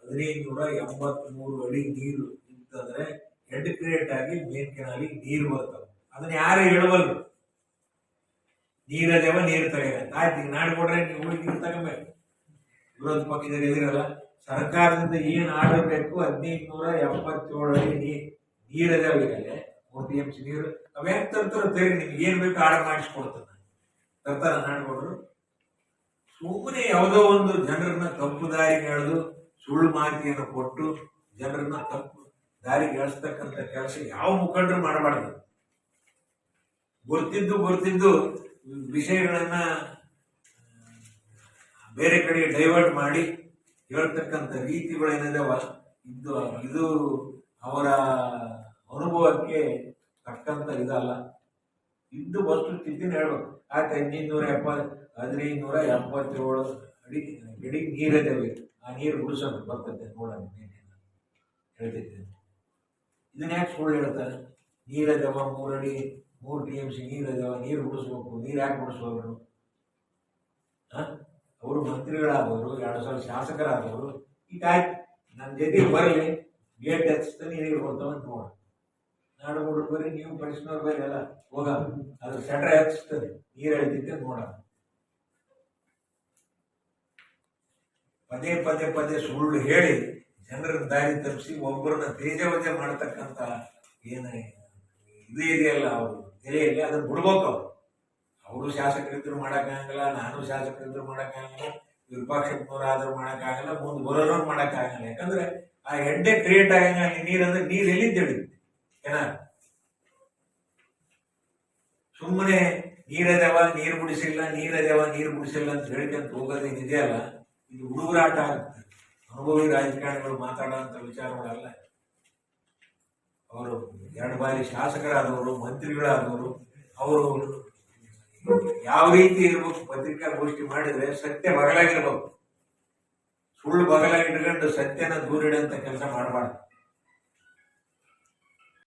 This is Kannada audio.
ಹದಿನೈದುನೂರ ಎಂಬತ್ಮೂರು ಅಡಿ ನೀರು ಇತ್ತಂದ್ರೆ ಹೆಡ್ ಕ್ರಿಯೇಟ್ ಆಗಿ ಮೇನ್ ಕೆನಾಲಿ ನೀರು ಬರ್ತವೆ ಅದನ್ನ ಯಾರು ಹೇಳುವಲ್ರು ನೀರದೇವ ನೀರು ತೆಗೆಯ ಆಯ್ತು ಈಗ ನಾಡ್ಕೊಡ್ರೆ ನೀವು ಹೋಗಿ ನೀರು ತಗೋಬೇಕು ವಿರೋಧ ಪಕ್ಷದಲ್ಲಿ ಇದಿರಲ್ಲ ಸರ್ಕಾರದಿಂದ ಏನ್ ಆರ್ಡರ್ ಬೇಕು ಹದಿನೈದು ನೂರ ಎಪ್ಪತ್ತೇಳು ಅಡಿ ನೀ ನೀರದೇವ ಇದೆ ಮೂರು ಟಿ ಎಂ ಸಿ ನೀರು. ಅವೇನ್ ತರ್ತಾರ ತೆರಿ ನಿಮ್ಗೆ ಏನ್ ಬೇಕು ಆರ್ಡರ್ ಮಾಡಿಸ್ಕೊಡ್ತಾನೆ ತರ್ತಾರ ನಾಡ್ಕೊಡ್ರು ಸುಮ್ಮನೆ ಯಾವುದೋ ಒಂದು ಜನರನ್ನ ತಪ್ಪು ದಾರಿಗೆ ಎಳೆದು ಸುಳ್ಳು ಮಾಹಿತಿಯನ್ನು ಕೊಟ್ಟು ಜನರನ್ನ ತಪ್ಪು ದಾರಿಗೆ ಎಳಿಸ್ತಕ್ಕಂಥ ಕೆಲಸ ಯಾವ ಮುಖಂಡರು ಮಾಡಬಾರ್ದು. ಗೊತ್ತಿದ್ದು ಗೊತ್ತಿದ್ದು ವಿಷಯಗಳನ್ನ ಬೇರೆ ಕಡೆ ಡೈವರ್ಟ್ ಮಾಡಿ ಹೇಳ್ತಕ್ಕಂಥ ರೀತಿಗಳೇನಿದಾವ, ಇದು ಇದು ಅವರ ಅನುಭವಕ್ಕೆ ತಕ್ಕಂಥ ಇದಲ್ಲ. ಇದ್ದು ವಸ್ತು ಸ್ಥಿತಿನ ಹೇಳ್ಬೇಕು. ಆಯ್ತು ಎಪ್ಪತ್ ಹದಿನೈದು ನೂರ ಎಪ್ಪತ್ತೇಳು ಅಡಿ ಅಡಿ ನೀರಿದ್ದೇವೆ ಆ ನೀರು ಉಳಿಸೋದು ಬರ್ತದೆ ನೋಡೋಣ ಹೇಳ್ತೈತೆ ಇದನ್ನ ಯಾಕೆ ಸುಳ್ಳು ಹೇಳ್ತಾರೆ ನೀರದವ ಮೂರಡಿ ಮೂರು ಟಿ ಎಂ ಸಿ ನೀರದವ ನೀರು ಉಳಿಸ್ಬೇಕು ನೀರು ಯಾಕೆ ಉಳಿಸ್ಬೇಕು ಅವರು ಮಂತ್ರಿಗಳಾದವರು, ಎರಡು ಸಾವಿರ ಶಾಸಕರಾದವರು, ಈಗ ಆಯ್ತು. ನನ್ನ ಜೊತೆಗೆ ಬರಲಿ, ಗೇಟ್ ಹಚ್ತಾನೆ ನೀರು ಕೊಡ್ತಾವ ಅಂತ ನೋಡ ಹುಡುಗ ಬರೀ ನೀವು ಪಡಿಸ್ನವ್ರು ಬರ್ರಿ ಎಲ್ಲ ಹೋಗ. ಅದು ಸೆಟ್ರ ಹಚ್ತದೆ. ನೀರು ಎಳಿತಿದ್ದೆ ನೋಡ. ಪದೇ ಪದೇ ಪದೇ ಸುಳ್ಳು ಹೇಳಿ ಜನರನ್ನ ದಾರಿ ತಪ್ಪಿಸಿ ಒಬ್ಬರನ್ನ ತೇಜವತೆ ಮಾಡತಕ್ಕಂತ ಏನು ಇದು ಇದೆಯಲ್ಲ, ಅವರು ತೆರೆಯಲ್ಲಿ ಅದನ್ನ ಬಿಡ್ಬೇಕು ಅವ್ರು. ಅವರು ಶಾಸಕರಿದ್ರು ಮಾಡಕ್ಕಾಗಲ್ಲ ನಾನು ಶಾಸಕರಿದ್ರು ಮಾಡಕ್ಕಾಗಲ್ಲ ಆದ್ರೂ ಮಾಡಕ್ಕಾಗಲ್ಲ, ಮುಂದೆ ಬರೋರು ಮಾಡಕ್ಕಾಗಲ್ಲ. ಯಾಕಂದ್ರೆ ಆ ಹೆಡ್ಡೆ ಕ್ರಿಯೇಟ್ ಆಗಂಗ ನೀರು ನೀರಂದ್ರೆ ನೀರು ಎಲ್ಲಿದ್ದೇಳಿ ಏನ? ಸುಮ್ಮನೆ ನೀರದವ ನೀರು ಬಿಡಿಸಿಲ್ಲ ನೀರದವ ನೀರು ಬಿಡಿಸಿಲ್ಲ ಅಂತ ಹೇಳ್ಕೊಂತ ಇದೆಯಲ್ಲ ಇದು ಹುಡುಗರಾಟ ಆಗುತ್ತೆ. ಅನುಭವಿ ರಾಜಕಾರಣಿಗಳು ಮಾತಾಡುವಂತ ವಿಚಾರಗಳಲ್ಲ ಅವರು ಎರಡು ಬಾರಿ ಶಾಸಕರಾದವರು, ಮಂತ್ರಿಗಳಾದವರು, ಅವರು ಯಾವ ರೀತಿ ಇರ್ಬೇಕು ಪತ್ರಿಕಾಗೋಷ್ಠಿ ಮಾಡಿದ್ರೆ ಸತ್ಯ ಬಗಲಾಗಿರ್ಬೇಕು ಸುಳ್ಳು ಬಗಲಾಗಿಟ್ಕೊಂಡು ಸತ್ಯನ ದೂರಿಡಂತ ಕೆಲಸ ಮಾಡಬಾರ್ದು.